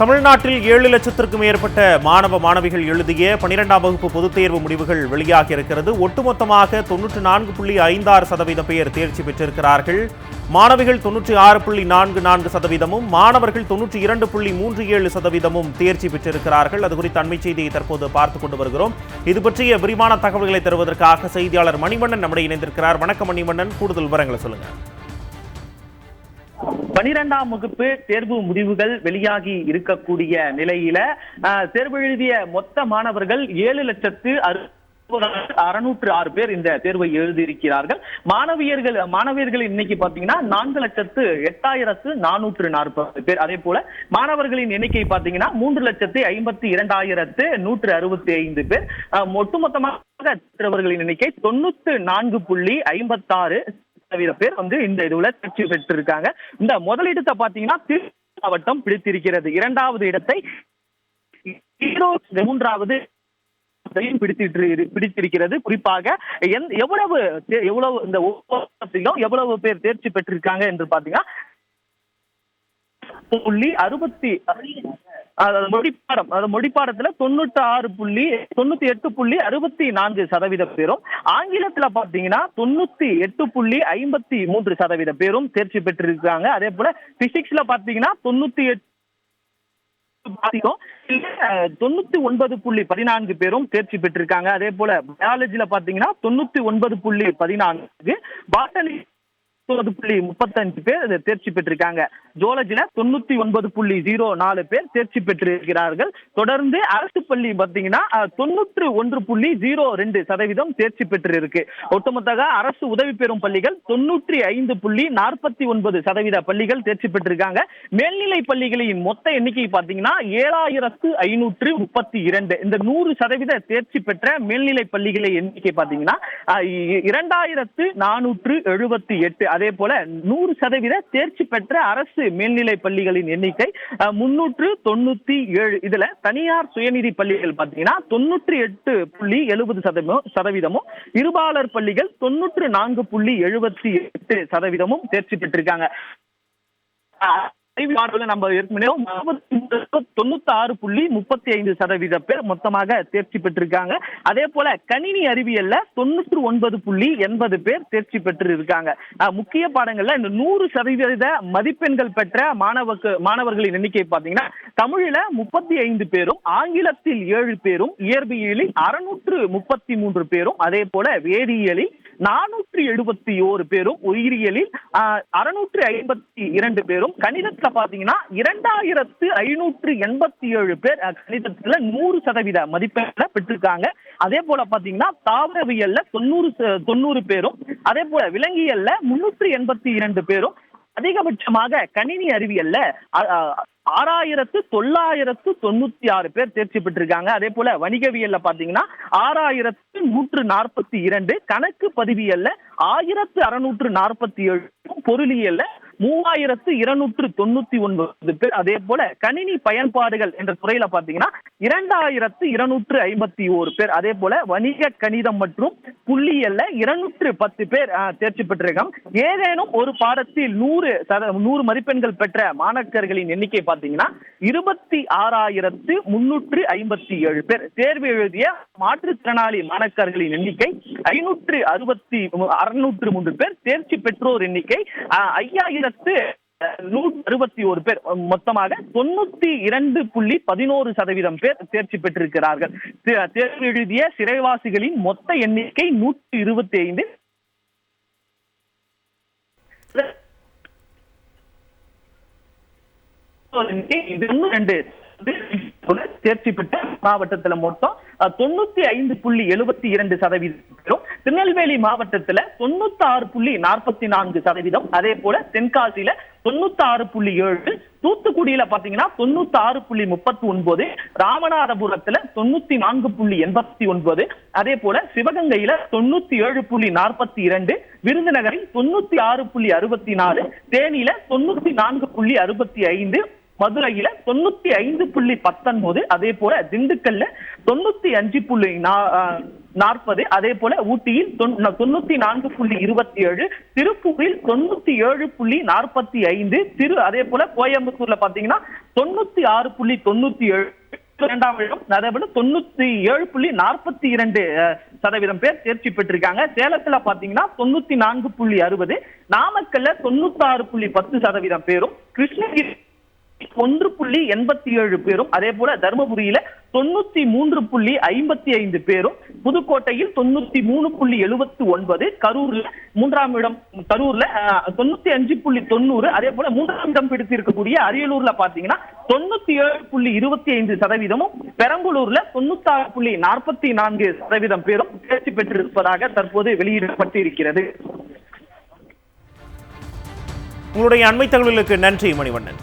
தமிழ்நாட்டில் ஏழு லட்சத்திற்கும் மேற்பட்ட மாணவ மாணவிகள் எழுதிய பனிரெண்டாம் வகுப்பு பொதுத் தேர்வு முடிவுகள் வெளியாகி இருக்கிறது. ஒட்டுமொத்தமாக தொன்னூற்று நான்கு புள்ளி ஐந்தாறு சதவீதம் பேர் தேர்ச்சி பெற்றிருக்கிறார்கள். மாணவிகள் தொன்னூற்றி ஆறு புள்ளி நான்கு நான்கு சதவீதமும் மாணவர்கள் தொன்னூற்றி இரண்டு புள்ளி மூன்று ஏழு சதவீதமும் தேர்ச்சி பெற்றிருக்கிறார்கள். அது குறித்த அண்மை செய்தியை தற்போது பார்த்துக் கொண்டு வருகிறோம். இது பற்றிய விரிவான தகவல்களை தருவதற்காக செய்தியாளர் மணிவண்ணன் நம்முடைய இணைந்திருக்கிறார். வணக்கம் மணிவண்ணன். கூடுதல் விவரங்களை சொல்லுங்கள் பனிரெண்டாம் வகுப்பு தேர்வு முடிவுகள் வெளியாகி இருக்கக்கூடிய நிலையில தேர்வு எழுதிய மொத்த மாணவர்கள் ஏழு லட்சத்து அறுநூற்று ஆறு பேர் இந்த தேர்வை எழுதியிருக்கிறார்கள். மாணவியர்கள் மாணவியர்கள் இன்னைக்கு பாத்தீங்கன்னா நான்கு லட்சத்து எட்டாயிரத்து நானூற்று நாற்பது பேர். அதே போல மாணவர்களின் எண்ணிக்கை பாத்தீங்கன்னா மூன்று லட்சத்து ஐம்பத்தி இரண்டாயிரத்து நூற்று அறுபத்தி ஐந்து பேர். ஒட்டுமொத்தமாக எண்ணிக்கை தொண்ணூத்து நான்கு புள்ளி ஐம்பத்தாறு சதவீத பேர் வந்து இந்த இதுல தேர்ச்சி பெற்றிருக்காங்க. இந்த முதலிடத்தை பாத்தீங்கன்னா மாவட்டம் பிடித்திருக்கிறது. இரண்டாவது இடத்தை மூன்றாவது பிடித்திட்டு பிடித்திருக்கிறது. குறிப்பாக எந்த- எவ்வளவு எவ்வளவு இந்த ஒவ்வொரு எவ்வளவு பேர் தேர்ச்சி பெற்றிருக்காங்க என்று பாத்தீங்கன்னா புள்ளி அறுபத்தி அதாவது மொழிப்பாடம். அதாவது மொழிப்பாடத்துல தொண்ணூத்தி ஆறு புள்ளி தொண்ணூத்தி எட்டு புள்ளி அறுபத்தி நான்கு சதவீத பேரும் ஆங்கிலத்துல பாத்தீங்கன்னா தொண்ணூத்தி எட்டு புள்ளி ஐம்பத்தி மூன்று சதவீத பேரும் தேர்ச்சி பெற்றிருக்காங்க. அதே போல பிசிக்ஸ்ல பாத்தீங்கன்னா தொண்ணூத்தி எட்டு தொண்ணூத்தி ஒன்பது புள்ளி பதினான்கு பேரும் தேர்ச்சி பெற்றிருக்காங்க. அதே போல பயாலஜில பாத்தீங்கன்னா தொண்ணூத்தி ஒன்பது புள்ளி பதினான்கு பாட்டனி முப்பது புள்ளி முப்பத்தஞ்சு பேர் தேர்ச்சி பெற்றிருக்காங்க. ஜுவாலஜில தொண்ணூத்தி ஒன்பது புள்ளி ஜீரோ நாலு பேர் தேர்ச்சி பெற்றிருக்கிறார்கள். தொடர்ந்து அரசு பள்ளி பாத்தீங்கன்னா தொண்ணூற்று ஒன்று புள்ளி ஜீரோ ரெண்டு சதவீதம் தேர்ச்சி பெற்றிருக்கு. ஒட்டுமொத்தமாக அரசு உதவி பெறும் பள்ளிகள் தொண்ணூற்றி ஐந்து புள்ளி நாற்பத்தி ஒன்பது சதவீத பள்ளிகள் தேர்ச்சி பெற்றிருக்காங்க. மேல்நிலை பள்ளிகளின் மொத்த எண்ணிக்கை பாத்தீங்கன்னா ஏழாயிரத்து ஐநூற்று முப்பத்தி இரண்டு. இந்த நூறு சதவீத தேர்ச்சி பெற்ற மேல்நிலை பள்ளிகளை எண்ணிக்கை பாத்தீங்கன்னா இரண்டாயிரத்து நானூற்று எழுபத்தி எட்டு. அதே போல நூறு சதவீத தேர்ச்சி பெற்ற அரசு மேல்நிலை பள்ளிகளின் எண்ணிக்கை அஹ், முன்னூற்று தொண்ணூத்தி ஏழு. இதுல தனியார் சுயநிதி பள்ளிகள் பாத்தீங்கன்னா தொண்ணூற்றி எட்டு புள்ளி எழுபது சதவீதம் சதவீதமும் இருபாலர் பள்ளிகள் தொண்ணூற்று நான்கு புள்ளி எழுபத்தி எட்டு சதவீதமும் தேர்ச்சி பெற்றிருக்காங்க. கல்வி நம்ம ஏற்கனவே தொண்ணூத்தி ஆறு புள்ளி முப்பத்தி ஐந்து சதவீத பேர் மொத்தமாக தேர்ச்சி பெற்றிருக்காங்க. அதே போல கணினி அறிவியல்ல தொண்ணூற்று ஒன்பது புள்ளி எண்பது பேர் தேர்ச்சி பெற்று இருக்காங்க முக்கிய பாடங்கள்ல இந்த நூறு சதவீத மதிப்பெண்கள் பெற்ற மாணவக்கு மாணவர்களின் எண்ணிக்கை பாத்தீங்கன்னா தமிழ்ல முப்பத்தி ஐந்து பேரும் ஆங்கிலத்தில் ஏழு பேரும் இயற்பியலில் அறுநூற்று முப்பத்தி மூன்று பேரும் அதே போல வேதியியலில் நானூற்றி எழுபத்தி ஓரு பேரும் உயிரியலில் அறுநூற்றி ஐம்பத்தி இரண்டு பேரும் கணிதத்துல பாத்தீங்கன்னா இரண்டாயிரத்து ஐநூற்று எண்பத்தி ஏழு பேர் கணிதத்துல நூறு சதவீத மதிப்பெண்களை பெற்றிருக்காங்க. அதே போல பாத்தீங்கன்னா தாவரவியல்ல தொண்ணூறு தொண்ணூறு பேரும் அதே போல விலங்கியல்ல முன்னூற்றி எண்பத்தி இரண்டு பேரும் அதிகபட்சமாக கணினி அறிவியல்ல ஆறாயிரத்து தொள்ளாயிரத்து தொண்ணூத்தி ஆறு பேர் தேர்ச்சி பெற்றிருக்காங்க. அதே போல வணிகவியல்ல பாத்தீங்கன்னா ஆறாயிரத்து நூற்று நாற்பத்தி இரண்டு கணக்கு பதிவியல்ல ஆயிரத்து அறுநூற்று நாற்பத்தி ஏழு பொருளியல்ல மூவாயிரத்து இருநூற்று தொண்ணூத்தி ஒன்பது பேர். அதே போல கணினி பயன்பாடுகள் என்ற துறையில பாத்தீங்கன்னா இரண்டாயிரத்து இருநூற்று ஐம்பத்தி ஓரு பேர். அதே போல வணிக கணிதம் மற்றும் புள்ளியல்ல இருநூற்று பத்து பேர் தேர்ச்சி பெற்றிருக்காங்க. ஏதேனும் ஒரு பாடத்தில் நூறு சத நூறு மதிப்பெண்கள் பெற்ற மாணக்கர்களின் எண்ணிக்கை பாத்தீங்கன்னா இருபத்தி ஆறாயிரத்து முன்னூற்று ஐம்பத்தி ஏழு பேர். தேர்வு எழுதிய மாற்றுத்திறனாளி மாணக்கர்களின் எண்ணிக்கை ஐநூற்று அறுபத்தி அறுநூற்று மூன்று பேர். தேர்ச்சி பெற்றோர் எண்ணிக்கை ஐயாயிரத்து நூற்றி அறுபத்தி ஒரு பேர் மொத்தமாக தொண்ணூத்தி இரண்டு புள்ளி பதினோரு சதவீதம் பேர் தேர்ச்சி பெற்றிருக்கிறார்கள். தேர்வு எழுதிய சிறைவாசிகளின் மொத்த எண்ணிக்கை நூற்றி இருபத்தி ஐந்து தேர்ச்சி பெற்ற மாவட்டத்தில் மொத்தம் தொண்ணூத்தி ஐந்து புள்ளி எழுபத்தி இரண்டு சதவீதம் பேரும் திருநெல்வேலி மாவட்டத்துல தொண்ணூத்தி ஆறு புள்ளி நாற்பத்தி நான்கு சதவீதம். அதே போல தென்காசியில தொண்ணூத்தி ஆறு புள்ளி ஏழு தூத்துக்குடியில பாத்தீங்கன்னா தொண்ணூத்தி ஆறு புள்ளி முப்பத்தி ஒன்பது ராமநாதபுரத்துல தொண்ணூத்தி நான்கு புள்ளி எண்பத்தி ஒன்பது அதே போல சிவகங்கையில தொண்ணூத்தி ஏழு புள்ளி நாற்பத்தி இரண்டு விருதுநகரில் தொண்ணூத்தி ஆறு புள்ளி அறுபத்தி நாலு தேனியில தொண்ணூத்தி நான்கு புள்ளி அறுபத்தி ஐந்து மதுரையில தொண்ணூத்தி ஐந்து புள்ளி பத்தொன்பது அதே போல திண்டுக்கல்ல தொண்ணூத்தி அஞ்சு புள்ளி நாற்பது அதே போல ஊட்டியில் தொண்ணூத்தி நான்கு புள்ளி இருபத்தி ஏழு திருப்பூரில் தொண்ணூத்தி ஏழு புள்ளி நாற்பத்தி ஐந்து திரு அதே போல கோயம்புத்தூர்ல பாத்தீங்கன்னா தொண்ணூத்தி ஆறு புள்ளி தொண்ணூத்தி ஏழு இரண்டாம் இடம் அதே போல தொண்ணூத்தி ஏழு புள்ளி நாற்பத்தி இரண்டு சதவீதம் பேர் தேர்ச்சி பெற்றிருக்காங்க. சேலத்துல பாத்தீங்கன்னா தொண்ணூத்தி நான்கு புள்ளி அறுபது நாமக்கல்ல தொண்ணூத்தி ஆறு புள்ளி பத்து சதவீதம் பேரும் கிருஷ்ணகிரி ஒன்று புள்ளி எண்பத்தி ஏழு பேரும் அதே போல தருமபுரியில தொண்ணூத்தி மூன்று புள்ளி ஐம்பத்தி ஐந்து பேரும் புதுக்கோட்டையில் தொண்ணூத்தி மூணு புள்ளி எழுபத்தி ஒன்பது கரூர்ல மூன்றாம் இடம் கரூர்ல தொண்ணூத்தி அஞ்சு புள்ளி தொண்ணூறு அதே போல மூன்றாம் இடம் பிடித்து இருக்கக்கூடிய அரியலூர்ல பாத்தீங்கன்னா தொண்ணூத்தி ஏழு புள்ளி இருபத்தி ஐந்து சதவீதமும் பெரம்பலூர்ல தொண்ணூத்தி ஆறு புள்ளி நாற்பத்தி நான்கு சதவீதம் பேரும் தேர்ச்சி பெற்றிருப்பதாக தற்போது வெளியிடப்பட்டு இருக்கிறது உங்களுடைய அண்மை தகவலுக்கு நன்றி மணிவண்ணன்.